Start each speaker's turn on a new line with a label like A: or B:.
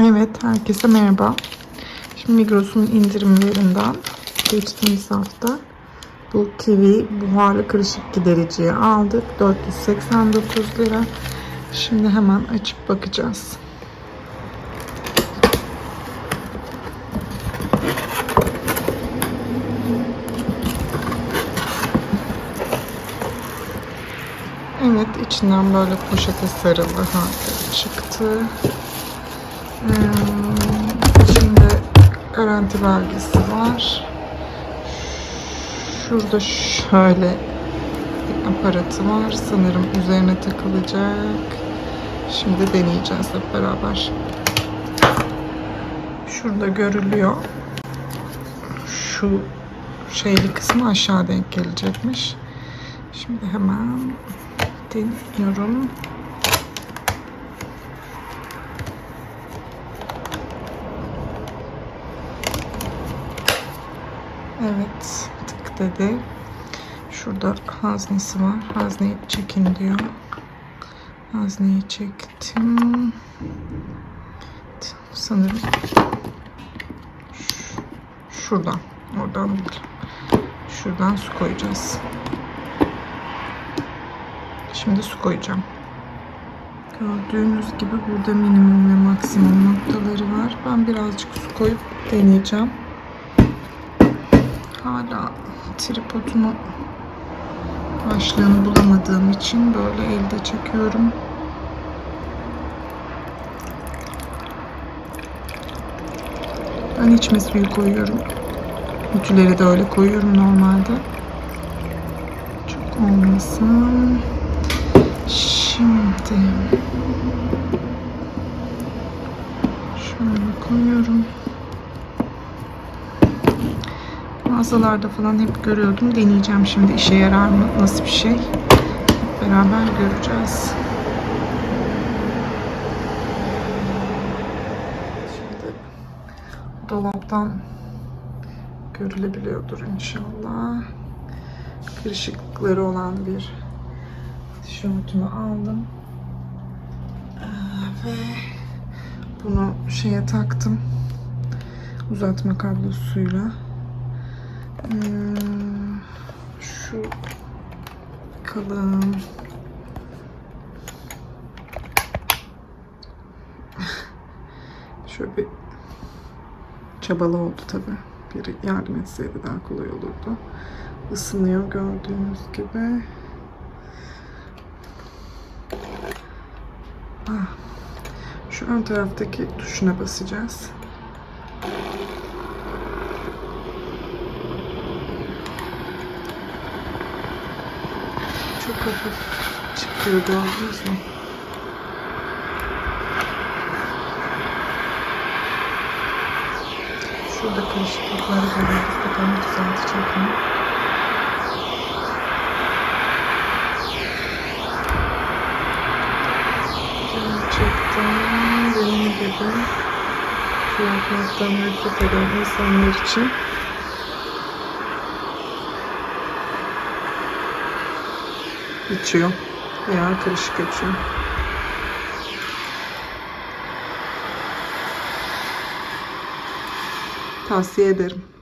A: Evet, herkese merhaba. Şimdi Migros'un indirimlerinden geçtiğimiz hafta bu kivi buharlı kırışık gidericiyi aldık. 489 lira. Şimdi hemen açıp bakacağız. Evet, içinden böyle poşete sarılı halde çıktı. Ee, içinde garanti belgesi var. Şurada şöyle aparatı var. Sanırım üzerine takılacak. Şimdi deneyeceğiz hep beraber. Şurada görülüyor. Şu şeyli kısmı aşağı denk gelecekmiş. Şimdi hemen deniyorum. Evet, tık dedi. Şurada haznesi var. Hazneyi çekin diyor. Hazneyi çektim. Sanırım şuradan. Oradan değil. Şuradan su koyacağız. Şimdi su koyacağım. Gördüğünüz gibi burada minimum ve maksimum noktaları var. Ben birazcık su koyup deneyeceğim. Hala tripodunu başlığını bulamadığım için böyle elde çekiyorum. Ben içme suyu koyuyorum. Ütüleri de öyle koyuyorum normalde. Çok olmasın. Şimdi şöyle koyuyorum. Mağazalarda falan hep görüyordum. Deneyeceğim şimdi işe yarar mı? Nasıl bir şey? Beraber göreceğiz. Şimdi dolaptan görülebiliyordur inşallah. Kırışıklıkları olan bir tişörtümü aldım. Ee, ve bunu şeye taktım. Uzatma kablosuyla. Ee, şu bakalım. Şöyle bir çabalı oldu tabi. Biri yardım etseydi daha kolay olurdu. Isınıyor gördüğünüz gibi. Ah, Şu ön taraftaki tuşuna basacağız. Çok hafif çıkıyor gördünüz mü? Şurada karışıklıkları görüyoruz. Bakalım düzeltecek mi? Gerçekten benim gibi fiyatlardan nefret eden insanlar için içiyor veya karışık içiyor. Tavsiye ederim.